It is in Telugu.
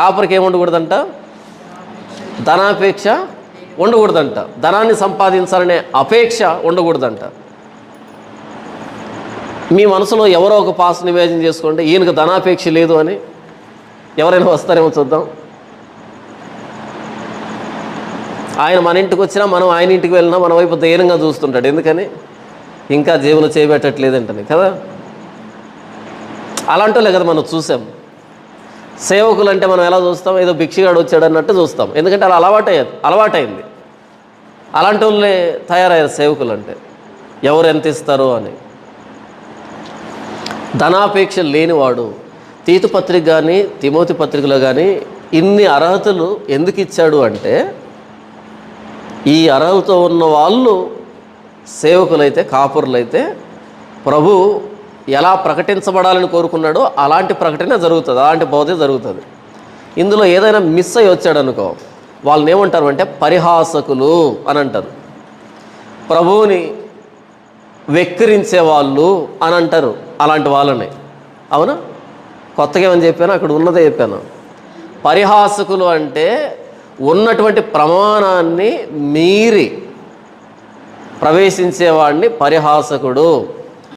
కాపరికి ఏమి ఉండకూడదంట? ధనాపేక్ష ఉండకూడదంట. ధనాన్ని సంపాదించాలనే అపేక్ష ఉండకూడదంట. మీ మనసులో ఎవరో ఒక పాస్ నివేదన చేసుకోండి ఈయనకు ధనాపేక్ష లేదు అని ఎవరైనా వస్తారేమో చూద్దాం. ఆయన మన ఇంటికి వచ్చినా మనం ఆయన ఇంటికి వెళ్ళినా మన వైపు ధైర్యంగా చూస్తుంటాడు. ఎందుకని? ఇంకా జీవనం చేయబెట్టట్లేదంటని కదా. అలాంటి కదా మనం చూసాం. సేవకులు అంటే మనం ఎలా చూస్తాం? ఏదో భిక్షగాడు వచ్చాడు అన్నట్టు చూస్తాం. ఎందుకంటే అలా అలవాటయ్యేది అలవాటైంది. అలాంటి వాళ్ళే తయారయ్యారు సేవకులు అంటే ఎవరు ఎంత ఇస్తారు అని. ధనాపేక్ష లేనివాడు తీతు పత్రిక కానీ తిమోతి పత్రికలో కానీ ఇన్ని అర్హతలు ఎందుకు ఇచ్చాడు అంటే ఈ అర్హతతో ఉన్న వాళ్ళు సేవకులైతే కాపురులైతే ప్రభు ఎలా ప్రకటించబడాలని కోరుకున్నాడో అలాంటి ప్రకటన జరుగుతుంది అలాంటి బోధే జరుగుతుంది. ఇందులో ఏదైనా మిస్ అయ్యి వచ్చాడు అనుకో వాళ్ళని ఏమంటారు అంటే పరిహాసకులు అని అంటారు. ప్రభువుని వెక్కిరించే వాళ్ళు అని అంటారు అలాంటి వాళ్ళని. అవునా? కొత్తగా ఏమని చెప్పాను అక్కడ ఉన్నదే చెప్పాను. పరిహాసకులు అంటే ఉన్నటువంటి ప్రమాణాన్ని మీరి ప్రవేశించేవాడిని పరిహాసకుడు.